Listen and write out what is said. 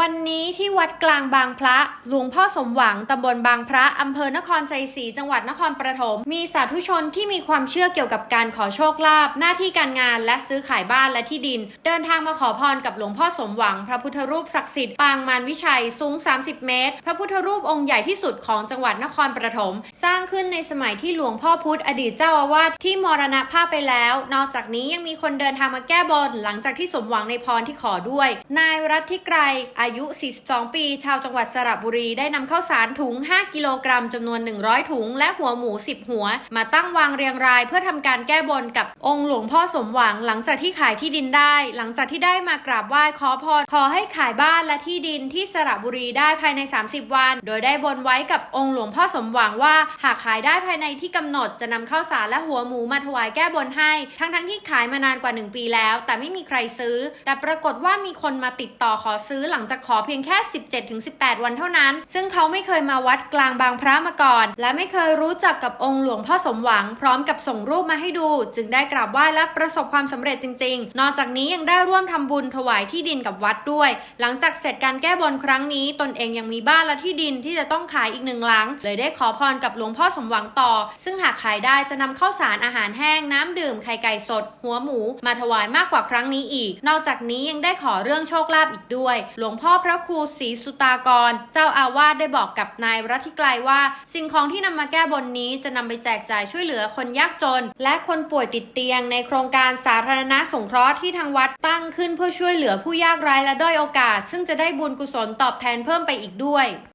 วันนี้ที่วัดกลางบางพระ หลวงพ่อสมหวังตำบลบางพระอำเภอนครชัยศรีจังหวัดนครปฐมมีสาธุชนที่มีความเชื่อเกี่ยวกับการขอโชคลาภหน้าที่การงานและซื้อขายบ้านและที่ดิน เดินทางมาขอพรกับหลวงพ่อสมหวัง พระพุทธรูปศักดิ์สิทธิ์ปางมารวิชัยสูง 30 เมตร พระพุทธรูปองค์ใหญ่ที่สุดของจังหวัดนครปฐมสร้างขึ้นในสมัยที่หลวงพ่อพุธอดีตเจ้าอาวาสที่มรณภาพไปแล้ว นอกจากนี้ยังมีคนเดินทางมาแก้บนหลังจากที่สมหวังในพรที่ขอด้วย นายรัตทิไกรอายุ 42 ปี ชาวจังหวัดสระบุรี ได้นำข้าวสารถุง 5 กิโลกรัมจำนวน 100 ถุง และหัวหมู 10 หัว มาตั้งวางเรียงราย เพื่อทำการแก้บนกับองค์หลวงพ่อสมหวัง หลังจากที่ขายที่ดินได้ หลังจากที่ได้มากราบไหว้ขอพร ขอให้ขายบ้านและที่ดินที่สระบุรีได้ภายใน 30 วัน โดยได้บนไว้กับองค์หลวงพ่อสมหวังว่า หากขายได้ภายในที่กำหนดจะนำข้าวสารและหัวหมูมาถวายแก้บนให้ ทั้งๆที่ขายมานานกว่า 1 ปีแล้ว แต่ไม่มีใครซื้อ แต่ปรากฏว่ามีคนมาติดต่อขอซื้อหลังจากขอเพียงแค่ 17-18 วันเท่านั้น ซึ่งเขาไม่เคยมาวัดกลางบางพระมาก่อน และไม่เคยรู้จักกับองค์หลวงพ่อสมหวัง พร้อมกับส่งรูปมาให้ดู จึงได้กราบไหว้และประสบความสำเร็จจริง ๆ นอกจากนี้ยังได้ร่วมทำบุญถวายที่ดินกับวัดด้วย หลังจากเสร็จการแก้บนครั้งนี้ ตนเองยังมีบ้านและที่ดินที่จะต้องขายอีกหนึ่งหลัง เลยได้ขอพรกับหลวงพ่อสมหวังต่อ ซึ่งหากขายได้จะนำข้าวสารอาหารแห้งน้ำดื่มไข่ไก่สด หัวหมู มาถวายมากกว่าครั้งนี้อีก นอกจากนี้ยังได้ขอเรื่องโชคลาภอีกด้วย หลวงพ่อพระครูศรีสุตากร เจ้าอาวาสได้บอกกับนายรัติไกลว่า สิ่งของที่นำมาแก้บนนี้จะนำไปแจกจ่ายช่วยเหลือคนยากจน และคนป่วยติดเตียงในโครงการสาธารณสงเคราะห์ที่ทางวัดตั้งขึ้นเพื่อช่วยเหลือผู้ยากไร้และด้อยโอกาส ซึ่งจะได้บุญกุศลตอบแทนเพิ่มไปอีกด้วย